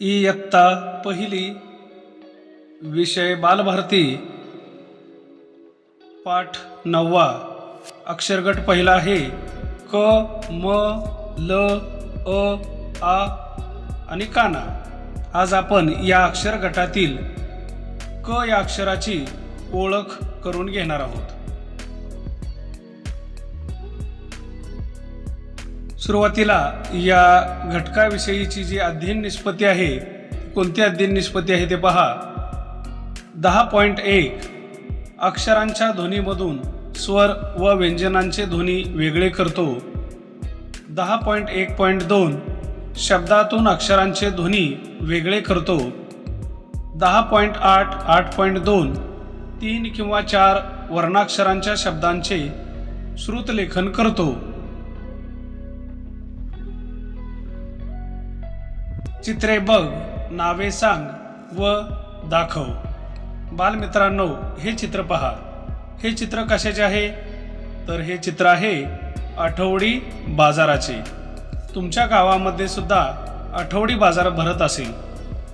इयत्ता पहिली विषय बालभारती पाठ नववा अक्षरगट पहिला आहे क म ल अ आ आणि काना. आज आपण या अक्षरगटातील क या अक्षराची ओळख करून घेणार आहोत. सुरुवातीला या घटकाविषयीची जी अध्ययन निष्पत्ती आहे कोणती अध्ययन निष्पत्ती आहे ते पहा. दहा पॉईंट एक अक्षरांच्या ध्वनीमधून स्वर व व्यंजनांचे ध्वनी वेगळे करतो. दहा पॉईंट एक पॉईंट दोन शब्दातून अक्षरांचे ध्वनी वेगळे करतो. दहा पॉईंट आठ आठ पॉईंट दोन तीन किंवा चार वर्णाक्षरांच्या शब्दांचे श्रुतलेखन करतो. चित्रे बघ नावे सांग व दाखव. बालमित्रांनो हे चित्र पहा. हे चित्र कशाचे आहे? तर हे चित्र आहे आठवडी बाजाराचे. तुमच्या गावामध्ये सुद्धा आठवडी बाजार भरत असेल.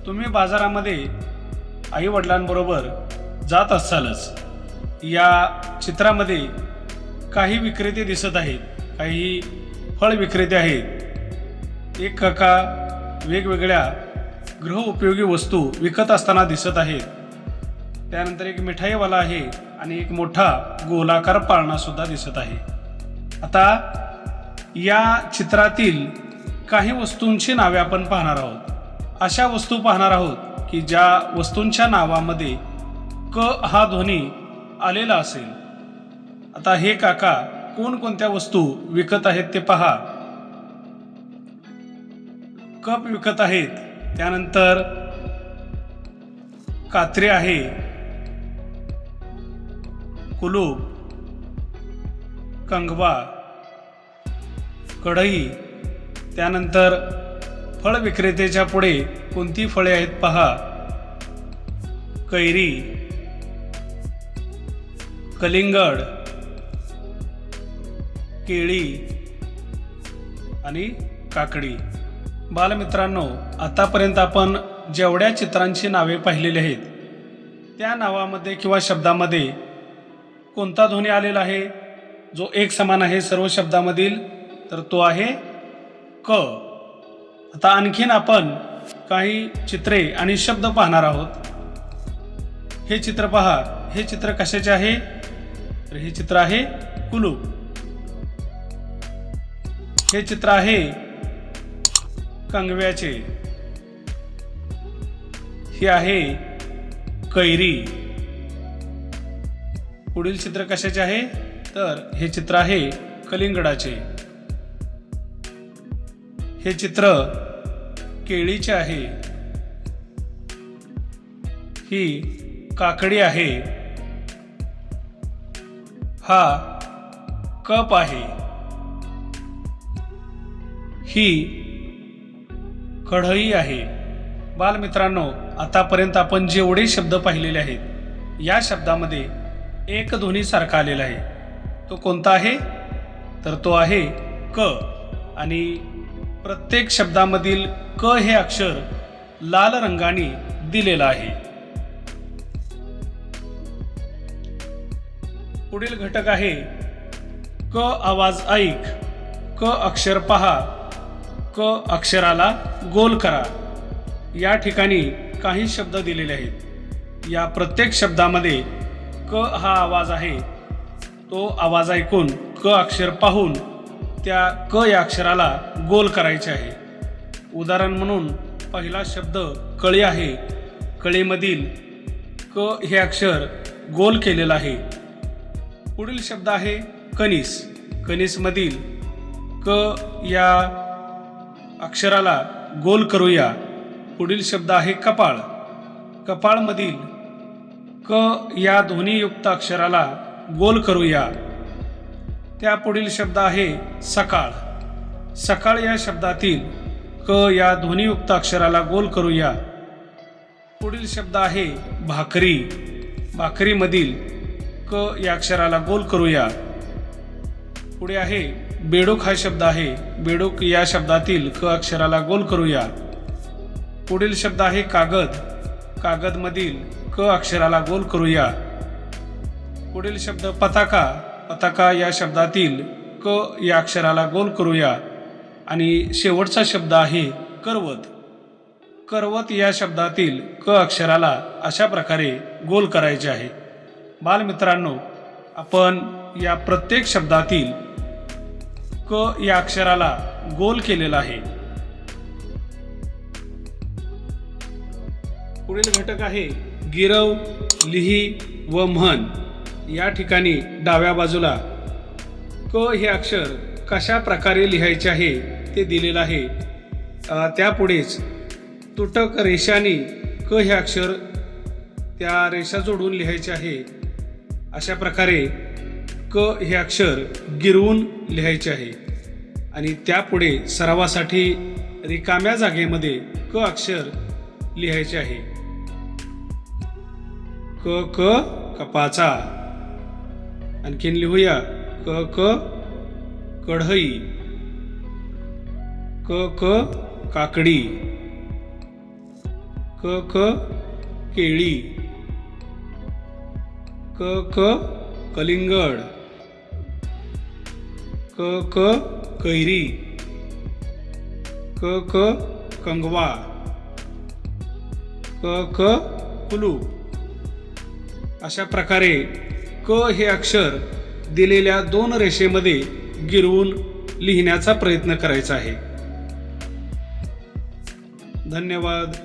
तुम्ही बाजारामध्ये आई वडिलांबरोबर जात असालच. या चित्रामध्ये काही विक्रेते दिसत आहेत. काही फळ विक्रेते आहेत. एक काका वेगवेगळ्या गृहउपयोगी वस्तू विकत असताना दिसत आहेत त्यानंतर एक मिठाईवाला आहे आणि एक मोठा गोलाकार पाळणा सुद्धा दिसत आहे. आता या चित्रातील काही वस्तूंची नावे आपण पाहणार आहोत. अशा वस्तू पाहणार आहोत की ज्या वस्तूंच्या नावामध्ये क हा ध्वनी आलेला असेल. आता हे काका कोणकोणत्या वस्तू विकत आहेत ते पहा. कप विकत आहेत. त्यानंतर कात्रे आहे. कुलूप कंगवा कढई त्यानंतर फळ विक्रेतेच्या पुढे कोणती फळे आहेत पहा. कैरी कलिंगड केळी आणि काकडी. बालमित्रांनो आतापर्यंत आपण जेवढ्या चित्रांची नावे पाहिलेली आहेत त्या नावामध्ये किंवा शब्दामध्ये कोणता ध्वनी आलेला आहे जो एक समान आहे सर्व शब्दामधील तर तो आहे क. आता आणखीन आपण काही चित्रे आणि शब्द पाहणार आहोत. हे चित्र पहा. हे चित्र कशाचे आहे? तर हे चित्र आहे कुलूप. हे चित्र आहे कंगव्याचे. हे आहे कैरी. पुढील चित्र कशाचे आहे? तर हे चित्र आहे कलिंगडाचे. हे चित्र केळीचे आहे. ही काकडी आहे. हा कप आहे. ही कढई आहे. बालमित्रांनो आतापर्यंत आपण जेवढे शब्द पाहिलेले आहेत या शब्दामध्ये एक ध्वनीसारखा आलेला आहे. तो कोणता आहे? तर तो आहे क. आणि प्रत्येक शब्दामधील क हे अक्षर लाल रंगाने दिलेलं आहे. पुढील घटक आहे क आवाज ऐक. क अक्षर पहा. क अक्षराला गोल करा. या ठिकाणी काही शब्द दिलेले आहेत. या प्रत्येक शब्दामध्ये क हा आवाज आहे. तो आवाज ऐकून क अक्षर पाहून त्या क या अक्षराला गोल करायचे आहे. उदाहरण म्हणून पहिला शब्द कळी आहे. कळीमधील क हे अक्षर गोल केलेलं आहे. पुढील शब्द आहे कनिस. कनिसमधील क या अक्षराला गोल करूया. पुढील शब्द आहे कपाळ. कपाळमधील क या ध्वनीयुक्त अक्षराला गोल करूया. त्या पुढील शब्द आहे सकाळ. सकाळ या शब्दातील क या ध्वनीयुक्त अक्षराला गोल करूया. पुढील शब्द आहे भाकरी. भाकरीमधील क या अक्षराला गोल करूया. पुढे आहे बेडूक हा शब्द आहे. बेडूक या शब्दातील क अक्षराला गोल करूया. पुढील शब्द आहे कागद. कागदमधील क अक्षराला गोल करूया. पुढील शब्द पताका. पताका या शब्दातील क या अक्षराला गोल करूया. आणि शेवटचा शब्द आहे करवत. करवत या शब्दातील क अक्षराला अशा प्रकारे गोल करायचे आहे. बालमित्रांनो आपण या प्रत्येक शब्दातील क या अक्षराला गोल केलेला आहे. पुढील घटक आहे गिरव लिही व म्हण. या ठिकाणी डाव्या बाजूला क हे अक्षर कशा प्रकारे लिहायचे आहे ते दिलेलं आहे. त्यापुढेच तुटक रेषाने क हे अक्षर त्या रेषा जोडून लिहायचे आहे. अशा प्रकारे क हे अक्षर गिरवून लिहायचे आहे. आणि त्यापुढे सरावासाठी रिकाम्या जागेमध्ये क अक्षर लिहायचे आहे. क क कपाचा. आणखीन लिहूया. क क कढई. क क काकडी. क क केळी. क क कलिंगड. क क कैरी. क क कंगवा. क क कुलू. अशा प्रकारे क हे अक्षर दिलेल्या दोन रेषेमध्ये गिरवून लिहिण्याचा प्रयत्न करायचा आहे. धन्यवाद.